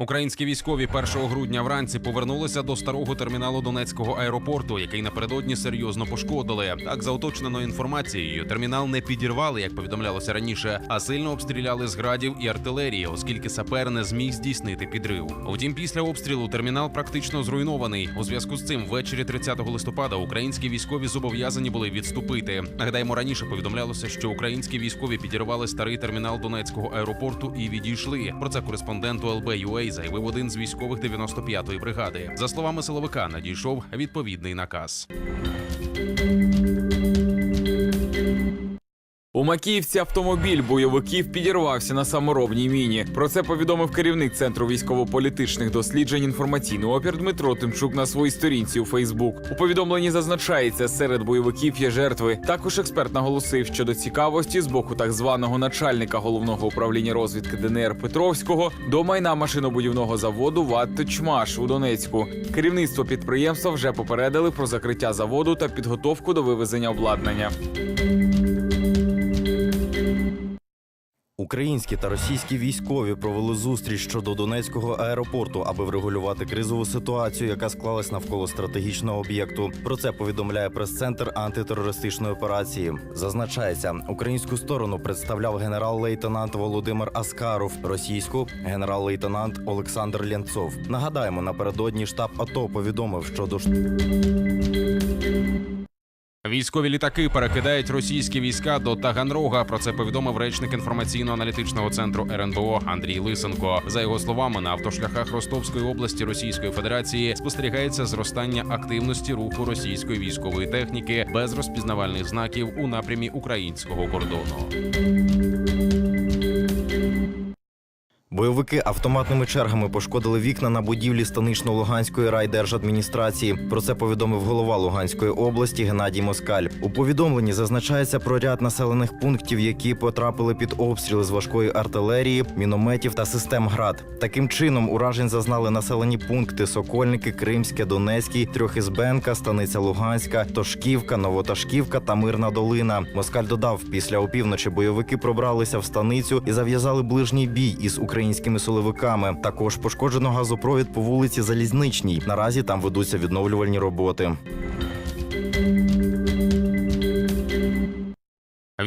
Українські військові 1 грудня вранці повернулися до старого терміналу Донецького аеропорту, який напередодні серйозно пошкодили. Так, за уточненою інформацією, термінал не підірвали, як повідомлялося раніше, а сильно обстріляли з градів і артилерії, оскільки сапер не зміг здійснити підрив. Втім, після обстрілу термінал практично зруйнований. У зв'язку з цим, ввечері 30 листопада, українські військові зобов'язані були відступити. Нагадаємо, раніше повідомлялося, що українські військові підірвали старий термінал Донецького аеропорту і відійшли. Про це кореспонденту Заявив один з військових 95-ї бригади. За словами силовика, надійшов відповідний наказ. У Макіївці автомобіль бойовиків підірвався на саморобній міні. Про це повідомив керівник центру військово-політичних досліджень інформаційний опір Дмитро Тимчук на своїй сторінці у Фейсбук. У повідомленні зазначається, серед бойовиків є жертви. Також експерт наголосив, що до цікавості з боку так званого начальника головного управління розвідки ДНР Петровського до майна машинобудівного заводу ВАТ «Тичмаш» у Донецьку. Керівництво підприємства вже попередили про закриття заводу та підготовку до вивезення обладнання. Українські та російські військові провели зустріч щодо Донецького аеропорту, аби врегулювати кризову ситуацію, яка склалась навколо стратегічного об'єкту. Про це повідомляє прес-центр антитерористичної операції. Зазначається, українську сторону представляв генерал-лейтенант Володимир Аскаров, російську генерал-лейтенант Олександр Лянцов. Нагадаємо, напередодні штаб АТО повідомив, що до Військові літаки перекидають російські війська до Таганрога. Про це повідомив речник інформаційно-аналітичного центру РНБО Андрій Лисенко. За його словами, на автошляхах Ростовської області Російської Федерації спостерігається зростання активності руху російської військової техніки без розпізнавальних знаків у напрямі українського кордону. Бойовики автоматними чергами пошкодили вікна на будівлі станично-луганської райдержадміністрації. Про це повідомив голова Луганської області Геннадій Москаль. У повідомленні зазначається про ряд населених пунктів, які потрапили під обстріли з важкої артилерії, мінометів та систем ГРАД. Таким чином уражень зазнали населені пункти Сокольники, Кримське, Донецький, Трьохізбенка, Станиця Луганська, Тошківка, Новоташківка та Мирна Долина. Москаль додав, після опівночі бойовики пробралися в станицю і зав'язали ближній бій із українськими силовиками. Також пошкоджено газопровід по вулиці Залізничній. Наразі там ведуться відновлювальні роботи.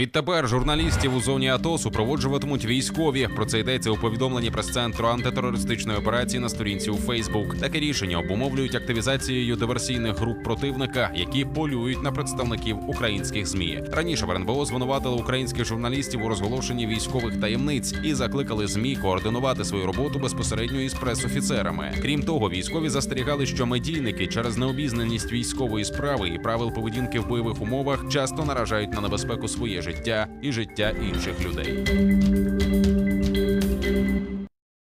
Відтепер журналістів у зоні АТО супроводжуватимуть військові. Про це йдеться у повідомленні прес-центру антитерористичної операції на сторінці у Фейсбук. Таке рішення обумовлюють активізацією диверсійних груп противника, які полюють на представників українських змі. Раніше в РНБО звинуватили українських журналістів у розголошенні військових таємниць і закликали змі координувати свою роботу безпосередньо із прес-офіцерами. Крім того, військові застерігали, що медійники через необізнаність військової справи і правил поведінки в бойових умовах часто наражають на небезпеку своє життя і життя інших людей.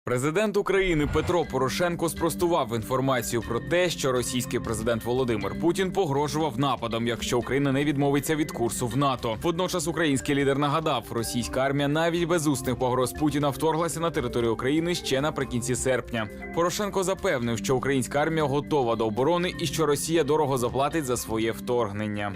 Президент України Петро Порошенко спростував інформацію про те, що російський президент Володимир Путін погрожував нападом, якщо Україна не відмовиться від курсу в НАТО. Водночас український лідер нагадав, російська армія навіть без усних погроз Путіна вторглася на територію України ще наприкінці серпня. Порошенко запевнив, що українська армія готова до оборони і що Росія дорого заплатить за своє вторгнення.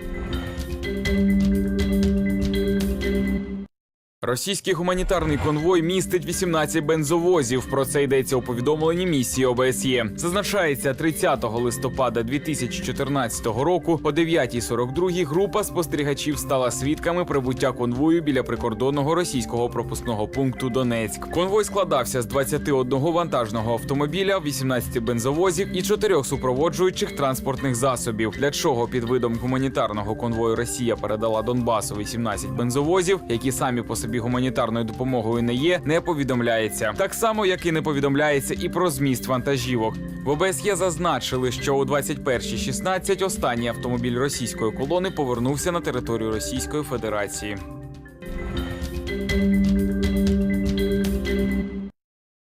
Російський гуманітарний конвой містить 18 бензовозів. Про це йдеться у повідомленні місії ОБСЄ. Зазначається 30 листопада 2014 року о 9.42 група спостерігачів стала свідками прибуття конвою біля прикордонного російського пропускного пункту Донецьк. Конвой складався з 21 вантажного автомобіля, 18 бензовозів і 4 супроводжуючих транспортних засобів. Для чого під видом гуманітарного конвою Росія передала Донбасу 18 бензовозів, які самі по собі гуманітарною допомогою не є, не повідомляється. Так само, як і не повідомляється і про зміст вантажівок. В ОБСЄ зазначили, що у 21.16 останній автомобіль російської колони повернувся на територію Російської Федерації.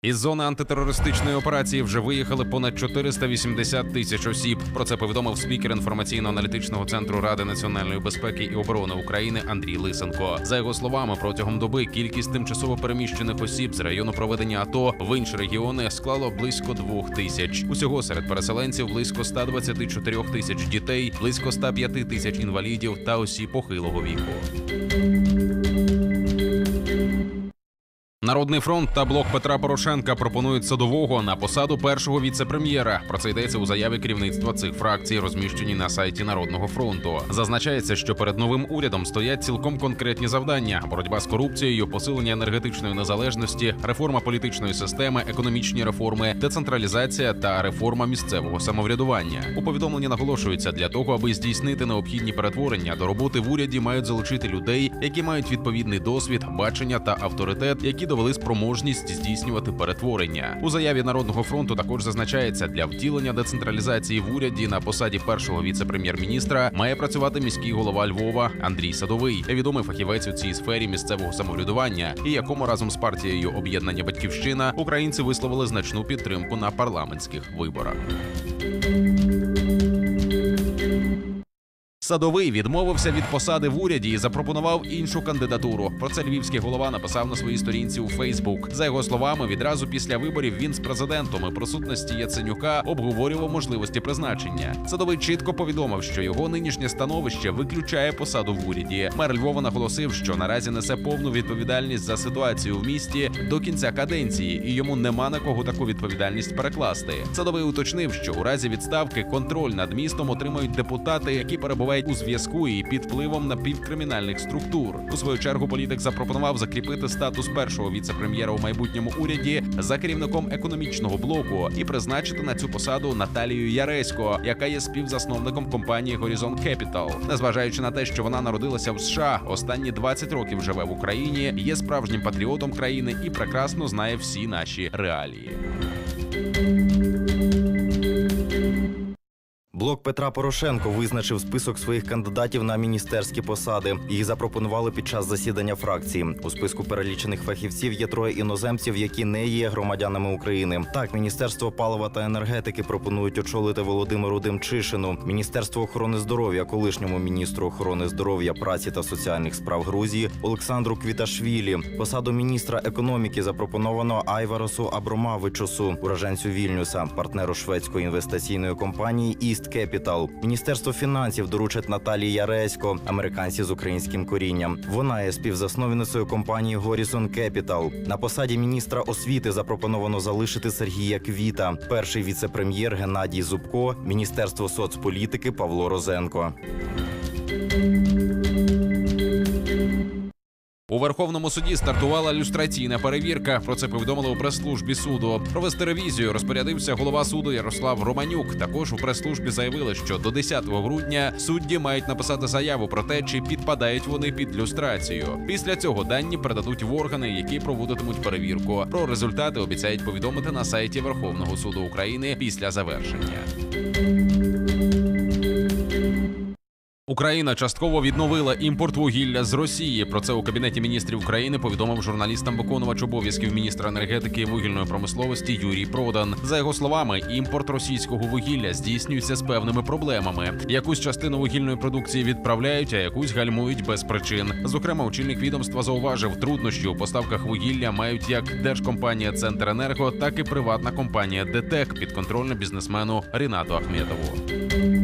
Із зони антитерористичної операції вже виїхали понад 480 тисяч осіб. Про це повідомив спікер інформаційно-аналітичного центру Ради національної безпеки і оборони України Андрій Лисенко. За його словами, протягом доби кількість тимчасово переміщених осіб з району проведення АТО в інші регіони склало близько двох тисяч. Усього серед переселенців близько 124 тисяч дітей, близько 105 тисяч інвалідів та осіб похилого віку. Народний фронт та блок Петра Порошенка пропонують садового на посаду першого віце-прем'єра. Про це йдеться у заяві керівництва цих фракцій, розміщеній на сайті Народного фронту. Зазначається, що перед новим урядом стоять цілком конкретні завдання: боротьба з корупцією, посилення енергетичної незалежності, реформа політичної системи, економічні реформи, децентралізація та реформа місцевого самоврядування. У повідомленні наголошується для того, аби здійснити необхідні перетворення до роботи в уряді, мають залучити людей, які мають відповідний досвід, бачення та авторитет, які довели спроможність здійснювати перетворення. У заяві Народного фронту також зазначається, для втілення децентралізації в уряді на посаді першого віце-прем'єр-міністра має працювати міський голова Львова Андрій Садовий, відомий фахівець у цій сфері місцевого самоврядування, і якому разом з партією об'єднання Батьківщина українці висловили значну підтримку на парламентських виборах. Садовий відмовився від посади в уряді і запропонував іншу кандидатуру. Про це львівський голова написав на своїй сторінці у Фейсбук. За його словами, відразу після виборів він з президентом і присутності Яценюка обговорював можливості призначення. Садовий чітко повідомив, що його нинішнє становище виключає посаду в уряді. Мер Львова наголосив, що наразі несе повну відповідальність за ситуацію в місті до кінця каденції, і йому нема на кого таку відповідальність перекласти. Садовий уточнив, що у разі відставки контроль над містом отримають депутати, які перебувають у зв'язку і під впливом напівкримінальних структур. У свою чергу політик запропонував закріпити статус першого віце-прем'єра у майбутньому уряді за керівником економічного блоку і призначити на цю посаду Наталію Яресько, яка є співзасновником компанії Horizon Capital. Незважаючи на те, що вона народилася в США, останні 20 років живе в Україні, є справжнім патріотом країни і прекрасно знає всі наші реалії. Блок Петра Порошенко визначив список своїх кандидатів на міністерські посади. Їх запропонували під час засідання фракції. У списку перелічених фахівців є троє іноземців, які не є громадянами України. Так, міністерство палива та енергетики пропонують очолити Володимиру Демчишину, міністерство охорони здоров'я, колишньому міністру охорони здоров'я, праці та соціальних справ Грузії Олександру Квіташвілі. Посаду міністра економіки запропоновано Айваросу Абромавичусу, уроженцю Вільнюса, партнеру шведської інвестиційної компанії East Capital. Міністерство фінансів доручить Наталії Яресько, американці з українським корінням. Вона є співзасновницею компанії Horizon Capital. На посаді міністра освіти запропоновано залишити Сергія Квіта, перший віце-прем'єр Геннадій Зубко, міністерство соцполітики Павло Розенко. У Верховному суді стартувала люстраційна перевірка. Про це повідомили у прес-службі суду. Провести ревізію розпорядився голова суду Ярослав Романюк. Також у прес-службі заявили, що до 10 грудня судді мають написати заяву про те, чи підпадають вони під люстрацію. Після цього дані передадуть в органи, які проводитимуть перевірку. Про результати обіцяють повідомити на сайті Верховного суду України після завершення. Україна частково відновила імпорт вугілля з Росії. Про це у кабінеті міністрів України повідомив журналістам виконувач обов'язків міністра енергетики і вугільної промисловості Юрій Продан. За його словами, імпорт російського вугілля здійснюється з певними проблемами. Якусь частину вугільної продукції відправляють, а якусь гальмують без причин. Зокрема, очільник відомства зауважив, труднощі у поставках вугілля мають як держкомпанія Центренерго, так і приватна компанія ДТЕК підконтрольна бізнесмену Рінату Ахметову.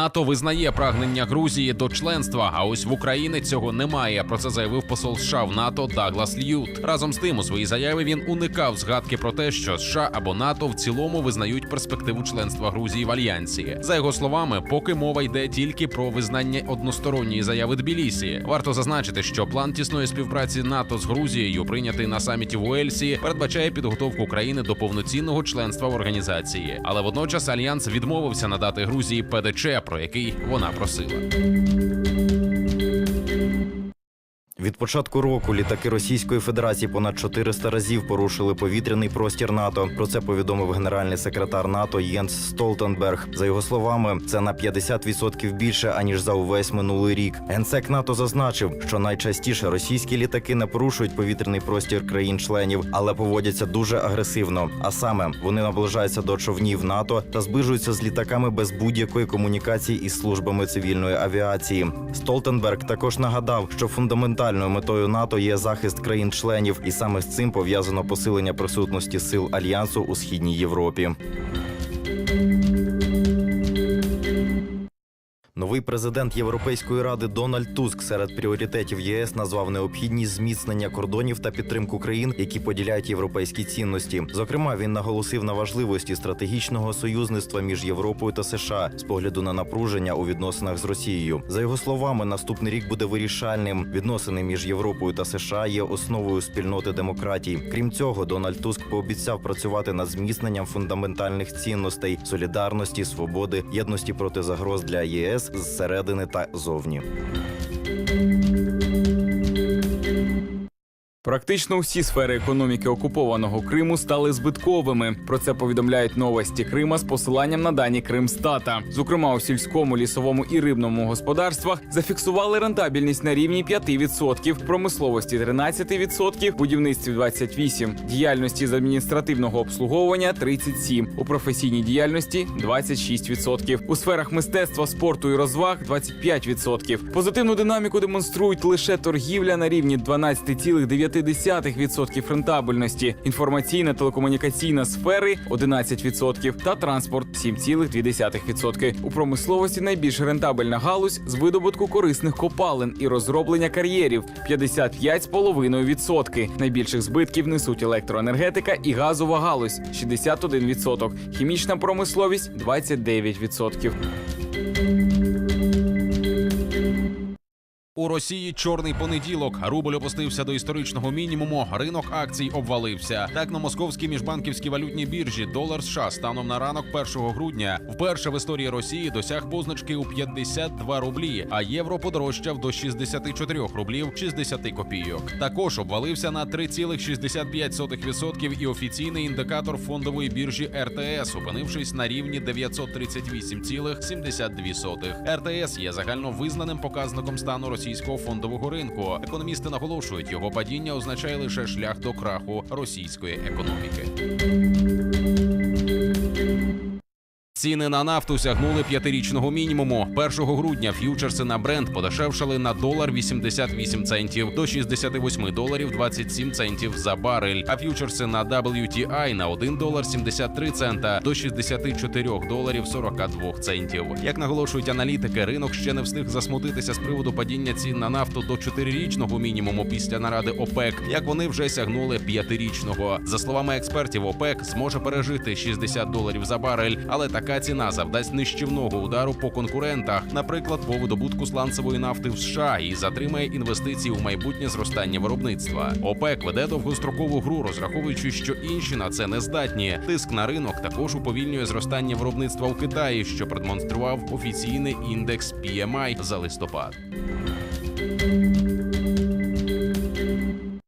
НАТО визнає прагнення Грузії до членства, а ось в Україні цього немає. Про це заявив посол США в НАТО Даглас Льют. Разом з тим, у своїй заяві він уникав згадки про те, що США або НАТО в цілому визнають перспективу членства Грузії в альянсі. За його словами, поки мова йде тільки про визнання односторонньої заяви Тбілісі. Варто зазначити, що план тісної співпраці НАТО з Грузією, прийнятий на саміті в Уельсі, передбачає підготовку України до повноцінного членства в організації. Але водночас альянс відмовився надати Грузії ПДЧ, про який вона просила. Від початку року літаки Російської Федерації понад 400 разів порушили повітряний простір НАТО. Про це повідомив генеральний секретар НАТО Єнс Столтенберг. За його словами, це на 50% більше аніж за увесь минулий рік. Генсек НАТО зазначив, що найчастіше російські літаки не порушують повітряний простір країн-членів, але поводяться дуже агресивно. А саме вони наближаються до човнів НАТО та зближуються з літаками без будь-якої комунікації із службами цивільної авіації. Столтенберг також нагадав, що фундаментальною метою НАТО є захист країн-членів, і саме з цим пов'язано посилення присутності сил альянсу у східній Європі. Новий президент Європейської ради Дональд Туск серед пріоритетів ЄС назвав необхідність зміцнення кордонів та підтримку країн, які поділяють європейські цінності. Зокрема, він наголосив на важливості стратегічного союзництва між Європою та США з погляду на напруження у відносинах з Росією. За його словами, наступний рік буде вирішальним. Відносини між Європою та США є основою спільноти демократій. Крім цього, Дональд Туск пообіцяв працювати над зміцненням фундаментальних цінностей солідарності, свободи, єдності проти загроз для ЄС зсередини та зовні. Практично усі сфери економіки окупованого Криму стали збитковими. Про це повідомляють новості Крима з посиланням на дані Кримстата. Зокрема, у сільському, лісовому і рибному господарствах зафіксували рентабельність на рівні 5%, в промисловості 13%, будівництві 28%, діяльності з адміністративного обслуговування 37%, у професійній діяльності 26%, у сферах мистецтва, спорту і розваг 25%. Позитивну динаміку демонструють лише торгівля на рівні 12,9% рентабельності, інформаційна телекомунікаційна сфери 11% та транспорт 7,2%. У промисловості найбільш рентабельна галузь з видобутку корисних копалин і розроблення кар'єрів 55,5%. Найбільших збитків несуть електроенергетика і газова галузь 61%, хімічна промисловість 29%. У Росії чорний понеділок. Рубль опустився до історичного мінімуму. Ринок акцій обвалився. Так на московській міжбанківській валютній біржі долар США станом на ранок 1 грудня вперше в історії Росії досяг позначки у 52 рублі, а євро подорожчав до 64 рублів 60 копійок. Також обвалився на 3,65% і офіційний індикатор фондової біржі РТС, опинившись на рівні 938,72. РТС є загально визнаним показником стану російського фондового ринку. Економісти наголошують, його падіння означає лише шлях до краху російської економіки. Ціни на нафту сягнули п'ятирічного мінімуму. 1 грудня ф'ючерси на бренд подешевшали на долар 88 центів до 68 доларів 27 центів за барель. А ф'ючерси на WTI на 1 долар 73 цента до 64 доларів 42 центів. Як наголошують аналітики, ринок ще не встиг засмутитися з приводу падіння цін на нафту до 4-річного мінімуму після наради ОПЕК, як вони вже сягнули п'ятирічного. За словами експертів, ОПЕК зможе пережити 60 доларів за барель, але така ціна завдасть нищівного удару по конкурентах, наприклад, по видобутку сланцевої нафти в США і затримає інвестиції у майбутнє зростання виробництва. ОПЕК веде довгострокову гру, розраховуючи, що інші на це не здатні. Тиск на ринок також уповільнює зростання виробництва у Китаї, що продемонстрував офіційний індекс PMI за листопад.